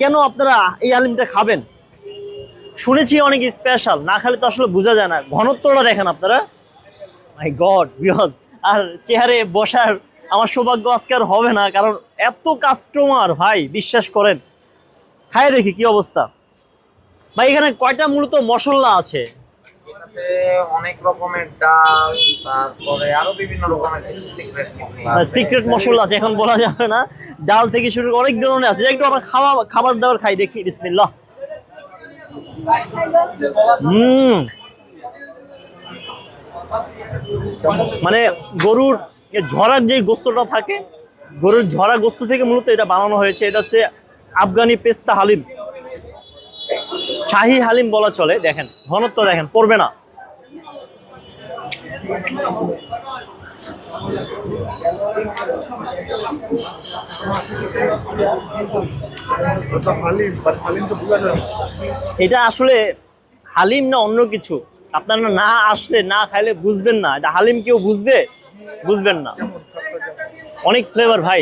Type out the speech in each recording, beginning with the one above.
কেন আপনারা এই আলিমটা খাবেন? শুনেছি অনেক স্পেশাল না খালে তো আসলে বোঝা যায় না। ঘনত্বটা দেখেন আপনারা। মাই গড বিহজ আর চেহারে বসার আমার সৌভাগ্য আজকে আর হবে না, কারণ এত কাস্টমার ভাই, বিশ্বাস করেন। খায় দেখি কি অবস্থা। ভাই, এখানে কয়টা মূলত মশলা আছে? অনেক রকমের ডাল তারপরে আরও বিভিন্ন রকমের সিক্রেট মশলা সিক্রেট মশলা আছে এখন বলা যাবে না। ডাল থেকে শুরু করে অনেক ধরনের আছে। একটু আমার খাওয়া খাবার দাবার খাই দেখি বিসমিল্লাহ। হুম। মানে গরুর ঝরার যে গোস্তটা থাকে গরুর ঝরা গোস্ত থেকে মূলত এটা বানানো হয়েছে। এটা হচ্ছে আফগানি পেস্তা হালিম। শাহি হালিম বলা চলে দেখেন ঘনত্ব দেখেন পড়বে না। এটা আসলে হালিম না অন্য কিছু। আপনারা না আসলে না খাইলে বুঝবেন না। এটা হালিম কেউ বুঝবে? বুঝবেন না। অনেক ফ্লেভার ভাই।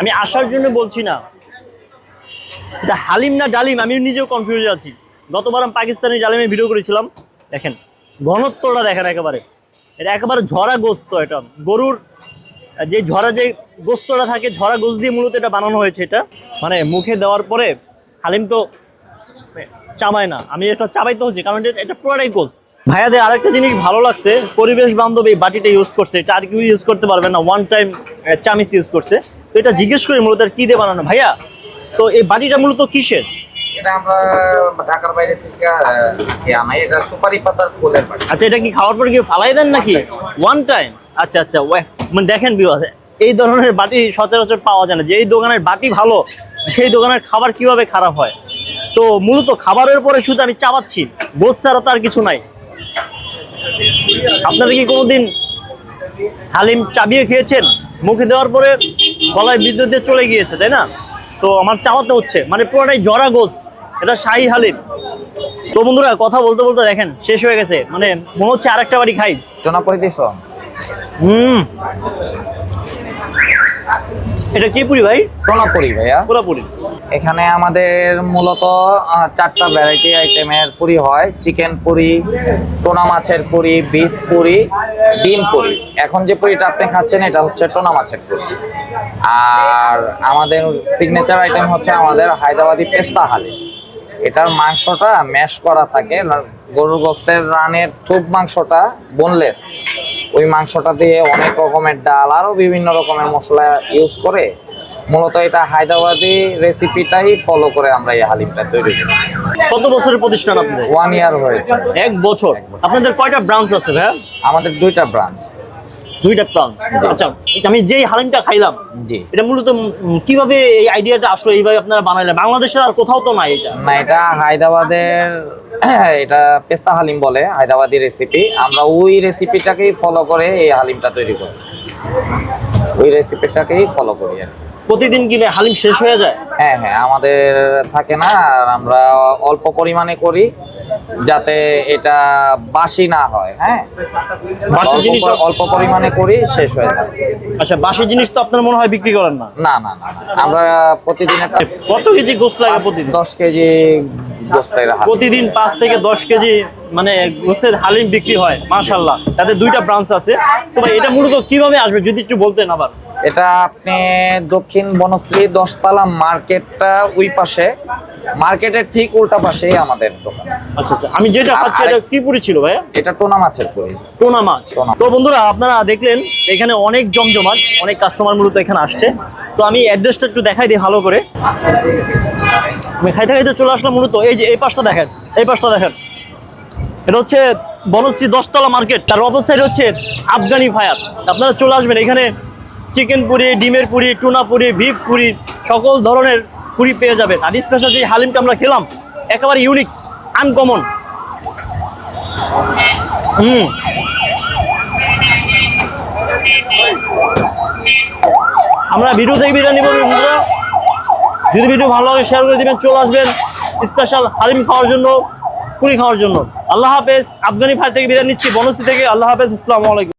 আমি আসার জন্য বলছি না। এটা হালিম না ডালিম আমি নিজেও কনফিউজ আছি। গতবার আমি পাকিস্তানি ডালিমে ভিডিও করেছিলাম। দেখেন। ঘনত্বটা দেখেন একেবারে। এটা একেবারে ঝরা গোস্ত এটা। গরুর, যে ঝরা যে গোস্তটা থাকে, ঝরা গোস্ত দিয়ে মূলত এটা বানানো হয়েছে এটা। মানে মুখে দেওয়ার পরে হালিম তো চাবায় না। আমি এটা চাবাইতে হচ্ছে, কারণ এটা- পুরোটাই গোস ভাইয়াদের আরেকটা জিনিস ভালো লাগছে, পরিবেশ বান্ধব এই বাটিটা ইউজ করছে। এটা আর কেউ ইউজ করতে পারবে না ওয়ান টাইম চামিচ ইউজ করছে। তো এটা জিজ্ঞেস করি মূলত কি দিয়ে বানানো? ভাইয়া, তো এই বাটিটা মূলত কিসের? এটা আমরা ঢাকার বাইরে থেকে আনাই? এটা সুপারি পাতার ফুলের বাড়ি। আচ্ছা এটা কি খাওয়ার পরে কি ফালাই দেন নাকি? ওয়ান টাইম আচ্ছা আচ্ছা মানে দেখেন বিবাহ এই ধরনের বাটি সচরাচর পাওয়া যায় না। যে এই দোকানের বাটি ভালো সেই দোকানের খাবার কীভাবে খারাপ হয়? তো মূলত খাবারের পরে শুধু আমি চাবাচ্ছি বোঝ ছাড়া তো আর কিছু নাই। আপনারা কি কোনোদিন হালিম চাবিয়ে খেয়েছেন? মুখে দেওয়ার পরে গলায় বিদ্যুৎ দিয়ে চলে গিয়েছে তাই না? তো আমার চাওয়াতে হচ্ছে। মানে পুরোটাই জরা গোস। এটা শাহি হালিম। তো বন্ধুরা কথা বলতে বলতে দেখেন শেষ হয়ে গেছে। মানে মনে হচ্ছে আর একটা বাড়ি খাই। চোনা করে দিস হুম। এটা কি পুরি ভাই? চোনাপুরি ভাইয়া। পুরাপুরি এখানে আমাদের মূলত চারটা ভ্যারাইটি আইটেমের পুরি হয়। চিকেন পুরি টোনা মাছের পুরি বিফ পুরি ডিম পুরি। এখন যে পুরিটা আপনি খাচ্ছেন এটা হচ্ছে টোনা মাছের পুরি। আর আমাদের সিগনেচার আইটেম হচ্ছে আমাদের হায়দ্রাবাদি পেস্তা হালি। এটার মাংসটা ম্যাশ করা থাকে। গরুর গোস্তের রানের থুপ মাংসটা বোনলেস ওই মাংসটা দিয়ে অনেক রকমের ডাল আরও বিভিন্ন রকমের মশলা ইউজ করে মূলত এটা হায়দ্রাবাদি রেসিপিটাই ফলো করে আমরা এই হালিমটা তৈরি করি। কত বছরের প্রতিষ্ঠান আপনাদের? ওয়ান ইয়ার হয়েছে। এক বছর। আপনাদের কয়টা ব্রাঞ্চ আছে ভাই আমাদের দুইটা ব্রাঞ্চ দুইটা ব্রাঞ্চ আচ্ছা আমি যেই হালিমটা খাইলাম জি। এটা মূলত কীভাবে এই আইডিয়াটা আসলো এইভাবে আপনারা বানাইলেন? বাংলাদেশের আর কোথাও তো নাই এটা। না এটা হায়দ্রাবাদের এটা পেস্তা হালিম বলে হায়দ্রাবাদি রেসিপি আমরা ওই রেসিপিটাকেই ফলো করে এই হালিমটা তৈরি করি ওই রেসিপিটাকেই ফলো করি আর প্রতিদিন কি হালিম শেষ হয়ে যায়? হ্যাঁ হ্যাঁ আমাদের থাকে না আর আমরা অল্প পরিমাণে করি। যাতে এটা বাসি না হয় হ্যাঁ? বাসি জিনিস অল্প পরিমাণে করি শেষ হয়ে যায় আচ্ছা বাসি জিনিস তো আপনার মনে হয় বিক্রি করেন না? না না না। আমরা প্রতিদিন একটা কত কেজি গোস্ত লাগে প্রতিদিন? দশ কেজি গোস্তের হালিম। প্রতিদিন পাঁচ থেকে দশ কেজি মানে গোস্তের হালিম বিক্রি হয় মাশাল্লাহ তাতে দুইটা ব্রাঞ্চ আছে। তো এটা মূলত কীভাবে আসবে যদি একটু বলতেন আবার। এটা আপনি দক্ষিণ বনশ্রী দশতলা মার্কেটটা ওই পাশে। মার্কেটের ঠিক উল্টা পাশেই আমাদের দোকান। আচ্ছা আচ্ছা। আমি যেটা খাচ্ছি এটা কি পুরি ছিল ভাইয়া? এটা টোনা মাছের পুরি টোনা মাছ। তো বন্ধুরা আপনারা দেখলেন এখানে অনেক জমজমাট অনেক কাস্টমার মূলত এখানে আসছে। তো আমি অ্যাড্রেসটা একটু দেখাই দিই ভালো করে। আমি খাইতে খাইতে চলে আসলাম মূলত এই যে এই পাশটা দেখেন এই পাশটা দেখেন। এটা হচ্ছে বনশ্রী দশতলা মার্কেট তার অপর সাইড হচ্ছে আফগানি ফায়ার। আপনারা চলে আসবেন এখানে চিকেন পুরি, ডিমের পুরি, টুনা পুরি বিফ পুরি, সকল ধরনের পুরি পেয়ে যাবেন। আর স্পেশাল যে হালিমটা আমরা খেলাম, একেবারে ইউনিক আনকমন হুম। আমরা ভিডিও থেকে বিদায় নিব যদি ভিডিও ভালো লাগে শেয়ার করে দিবেন, চলে আসবেন স্পেশাল হালিম খাওয়ার জন্য, পুরি খাওয়ার জন্য। আল্লাহ হাফেজ, আফগানি ফায়ার থেকে বিদায় নিচ্ছি, বনশ্রী থেকে, আল্লাহ হাফেজ, আসসালামু আলাইকুম।